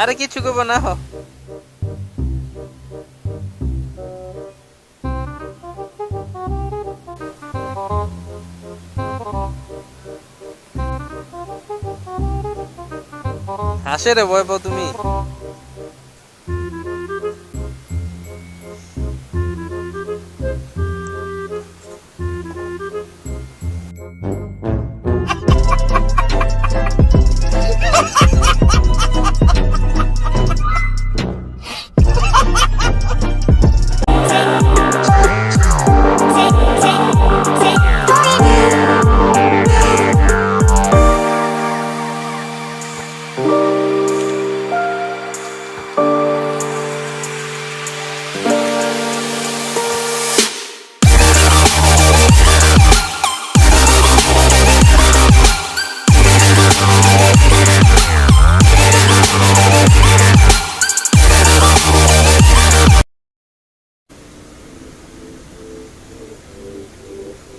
আরে কিছু করব না হো। হাসে রে বয় তুমি।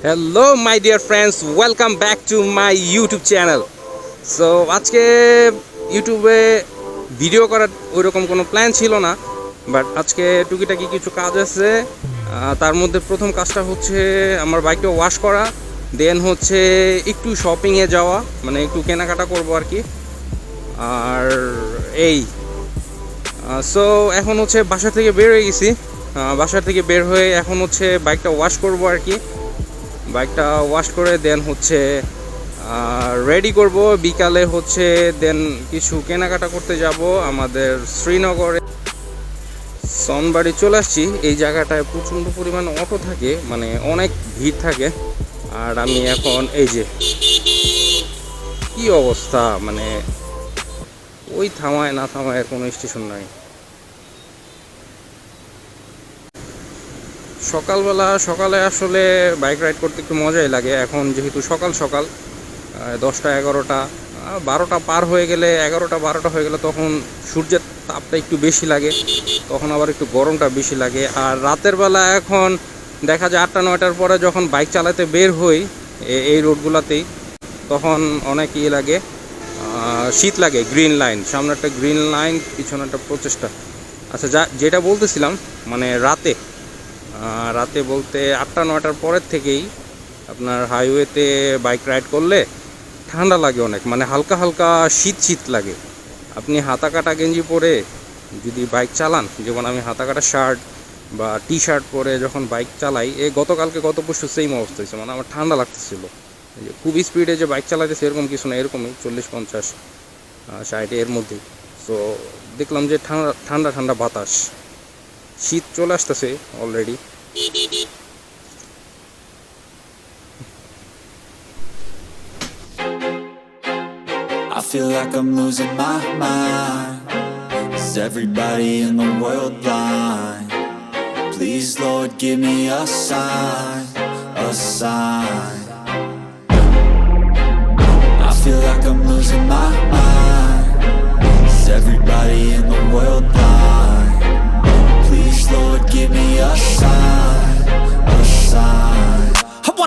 Hello my dear friends welcome back to my YouTube channel so আজকে ইউটিউবে ভিডিও করার ওইরকম কোনো প্ল্যান ছিল না বাট আজকে টুকিটাকি কিছু কাজ আছে। তার মধ্যে প্রথম কাজটা হচ্ছে আমার বাইকটা ওয়াশ করা দেন হচ্ছে একটু শপিংয়ে যাওয়া মানে একটু কেনাকাটা করব আর কি। আর এই সো এখন হচ্ছে বাসা থেকে বের হয়ে গেছি। বাসা থেকে বের হয়ে এখন হচ্ছে বাইকটা ওয়াশ করব আর কি। বাইকটা ওয়াশ করে দেন হচ্ছে রেডি করব। বিকালে হচ্ছে দেন কিছু কেনাকাটা করতে যাব আমাদের শ্রীনগরে। সনবাড়ি চলে আসছি। এই জায়গাটায় প্রচণ্ড পরিমাণ অটো থাকে মানে অনেক ভিড় থাকে। আর আমি এখন, এই যে, কি অবস্থা মানে ওই থামায় না থামায় কোনো স্টেশন নাই। সকালবেলা, সকালে আসলে বাইক রাইড করতে একটু মজাই লাগে। এখন যেহেতু সকাল সকাল দশটা, এগারোটা বারোটা পার হয়ে গেলে, এগারোটা, বারোটা হয়ে গেলে তখন সূর্যের তাপটা একটু বেশি লাগে, তখন আবার একটু গরমটা বেশি লাগে। আর রাতের বেলা এখন দেখা যায় আটটা, নয়টার পরে যখন বাইক চালাতে বের হই এই রোডগুলোতেই, তখন অনেক ইয়ে লাগে শীত লাগে, গ্রিন লাইন। সামনে একটা গ্রিন লাইন, পিছনে একটা প্রচেষ্টা। আচ্ছা যা, যেটা বলতেছিলাম মানে রাতে রাতে বলতে আটটা, নয়টার পরের থেকেই আপনার হাইওয়েতে বাইক রাইড করলে ঠান্ডা লাগে অনেক মানে হালকা হালকা শীত শীত লাগে। আপনি হাতা কাটা গেঞ্জি পরে যদি বাইক চালান, যেমন আমি হাতা কাটা শার্ট বা টি শার্ট পরে যখন বাইক চালাই, এ গতকালকে গত পরশু সেম অবস্থা হয়েছে মানে আমার ঠান্ডা লাগতেছিল। যে খুব স্পিডে যে বাইক চালাইতেছে এরকম কিছু না, এরকমই, চল্লিশ, পঞ্চাশ ষাট এর মধ্যেই। সো দেখলাম যে ঠান্ডা ঠান্ডা ঠান্ডা বাতাস। শীত চলে আসতেছে already I feel like I'm losing my mind. Is everybody in the world blind? Please, Lord, give me a sign, a sign.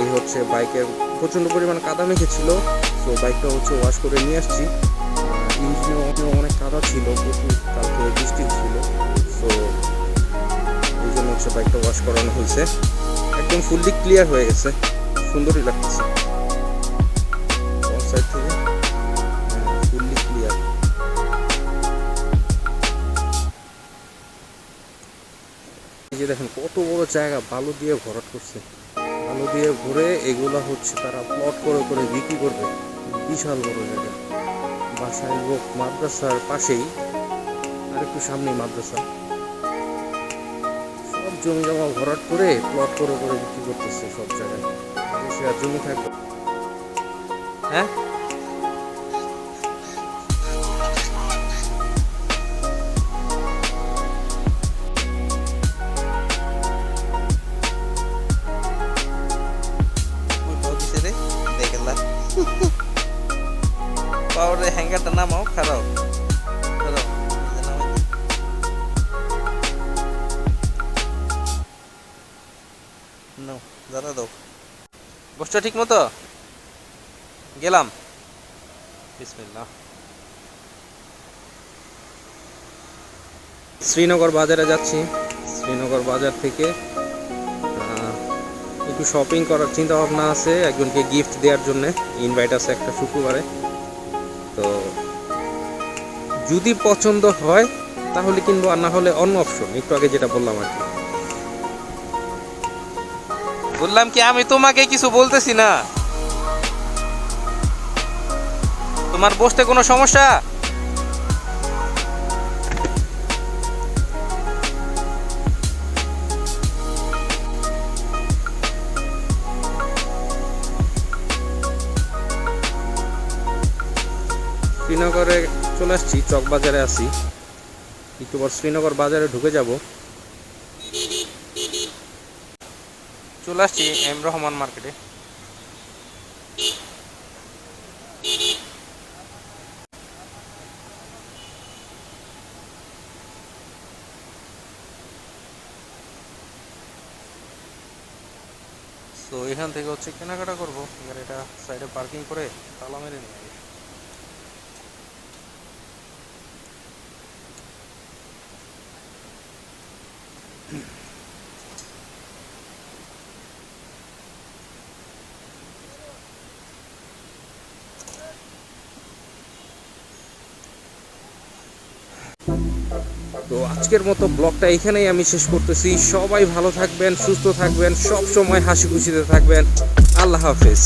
এই হচ্ছে বাইকের প্রচণ্ড পরিমাণ কাদা মেখেছিল। তো বাইকটা হচ্ছে ওয়াশ করে নিয়ে আসছি। ইঞ্জিনেও অনেক কাদা ছিল, প্রচুর কালকে বৃষ্টি ছিল তো এই জন্য হচ্ছে বাইকটা ওয়াশ করানো হয়েছে। একদম ফুললি ক্লিয়ার হয়ে গেছে। সুন্দরই ফুললি ক্লিয়ার যে দেখেন, কত বড় জায়গা, বালু দিয়ে ভরাট করছে। বালু দিয়ে ঘুরে এগুলো হচ্ছে তারা প্লট করে করে বিক্রি করবে। বিশাল বড় জায়গা। বাসায় লোক মাদ্রাসার পাশেই। আর একটু সামনেই মাদ্রাসা। সব জমি জমা ভরাট করে প্লট করে করে বিক্রি করতেছে সব জায়গায়। সে আর জমি থাকবে হ্যাঁ? নাও দাও। ঠিক মতো? গেলাম। শ্রীনগর বাজারে যাচ্ছি। শ্রীনগর বাজার থেকে একটু শপিং করার চিন্তা ভাবনা আছে, একজনকে গিফট দেওয়ার জন্য। ইনভাইট আছে একটা শুক্রবারে। তো যদি পছন্দ হয়, তাহলে কিনবো, আর না হলে অন্য অপশন একটু আগে যেটা বললাম আর কি। বললাম কি, আমি তোমাকে কিছু বলতেছি না। তোমার বসতে কোনো সমস্যা? শ্রীনগরে চলে আসছি চক বাজারে আছি। একটু পর শ্রীনগর বাজারে ঢুকে যাব। চলে আসছি এম রহমান মার্কেটে তো এখান থেকে হচ্ছে কেনাকাটা করব গাড়িটা সাইডে পার্কিং করে তালা মেরে নিয়ে আসি। তো আজকের মতো ব্লগটা এখানেই আমি শেষ করতেছি। সবাই ভালো থাকবেন, সুস্থ থাকবেন সব সময় হাসি খুশিতে থাকবেন। আল্লাহ হাফেজ।